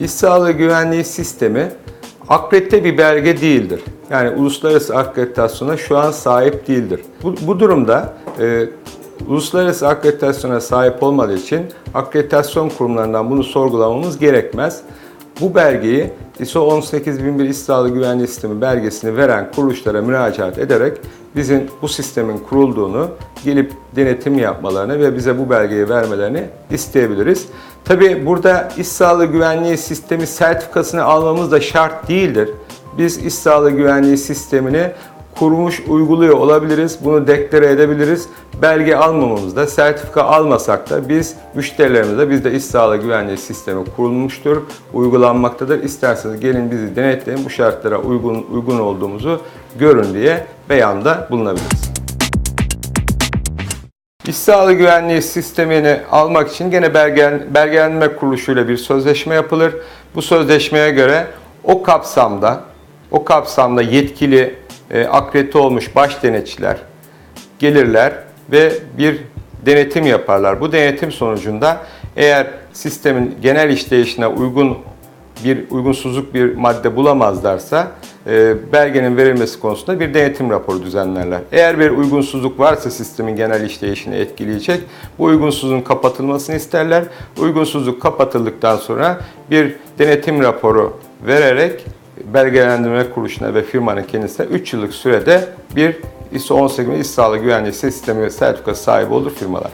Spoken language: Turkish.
İş sağlığı güvenliği sistemi akredite bir belge değildir. Yani uluslararası akreditasyona şu an sahip değildir. Bu, bu durumda e, uluslararası akreditasyona sahip olmadığı için akreditasyon kurumlarından bunu sorgulamamız gerekmez. Bu belgeyi ISO 18001 İş Sağlığı Güvenliği Sistemi belgesini veren kuruluşlara müracaat ederek bizim bu sistemin kurulduğunu gelip denetim yapmalarını ve bize bu belgeyi vermelerini isteyebiliriz. Tabi burada iş sağlığı güvenliği sistemi sertifikasını almamız da şart değildir. Biz iş sağlığı güvenliği sistemini kurmuş uyguluyor olabiliriz. Bunu deklare edebiliriz. Belge almamamızda, sertifika almasak da biz müşterilerimize bizde iş sağlığı güvenliği sistemi kurulmuştur, uygulanmaktadır. İsterseniz gelin bizi denetleyin, bu şartlara uygun uygun olduğumuzu görün diye beyanda bulunabiliriz. İş sağlığı güvenliği sistemini almak için gene belgen, belgelenme kuruluşuyla bir sözleşme yapılır. Bu sözleşmeye göre o kapsamda o kapsamda yetkili e, olmuş baş denetçiler gelirler ve bir denetim yaparlar. Bu denetim sonucunda eğer sistemin genel işleyişine uygun bir uygunsuzluk bir madde bulamazlarsa e, belgenin verilmesi konusunda bir denetim raporu düzenlerler. Eğer bir uygunsuzluk varsa sistemin genel işleyişini etkileyecek bu uygunsuzluğun kapatılmasını isterler. Uygunsuzluk kapatıldıktan sonra bir denetim raporu vererek belgelendirme kuruluşuna ve firmanın kendisine 3 yıllık sürede bir ISO 18000 İş Sağlığı Güvenliği Sistemi ve sertifikası sahibi olur firmalar.